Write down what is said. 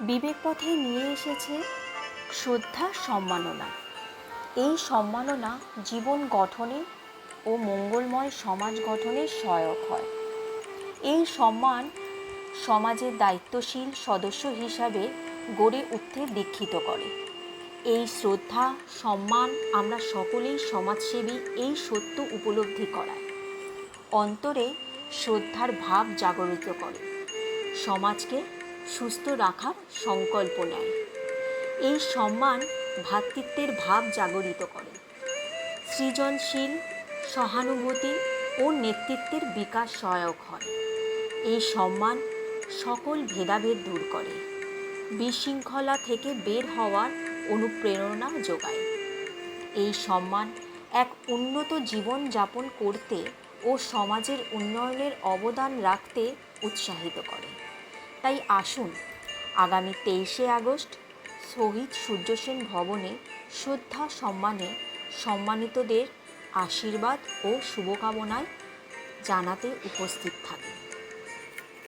বিবেক পথে নিয়ে এসেছে শ্রদ্ধা সম্মাননা। এই সম্মাননা জীবন গঠনে ও মঙ্গলময় সমাজ গঠনে সহায়ক হয়। এই সম্মান সমাজের দায়িত্বশীল সদস্য হিসাবে গড়ে উঠতে দীক্ষিত করে। এই শ্রদ্ধা, সম্মান আমরা সকলেই সমাজসেবী এই সত্য উপলব্ধি করায়। অন্তরে শ্রদ্ধার ভাব জাগরিত করে। সমাজকে সুস্থ রাখার সংকল্প নেয়। এই সম্মান ভ্রাতৃত্বের ভাব জাগরিত করে। সৃজনশীল, সহানুভূতি ও নেতৃত্বের বিকাশ সহায়ক হয়। এই সম্মান সকল ভেদাভেদ দূর করে। বিশৃঙ্খলা থেকে বের হওয়ার অনুপ্রেরণা যোগায়। এই সম্মান এক উন্নত জীবন যাপন করতে ও সমাজের উন্নয়নের অবদান রাখতে উৎসাহিত করে। তাই আসুন। আগামী তেইশে আগস্ট শহীদ সূর্যসেন ভবনে শ্রদ্ধা সম্মানে সম্মানিতদের আশীর্বাদ ও শুভকামনায় জানাতে উপস্থিত থাকি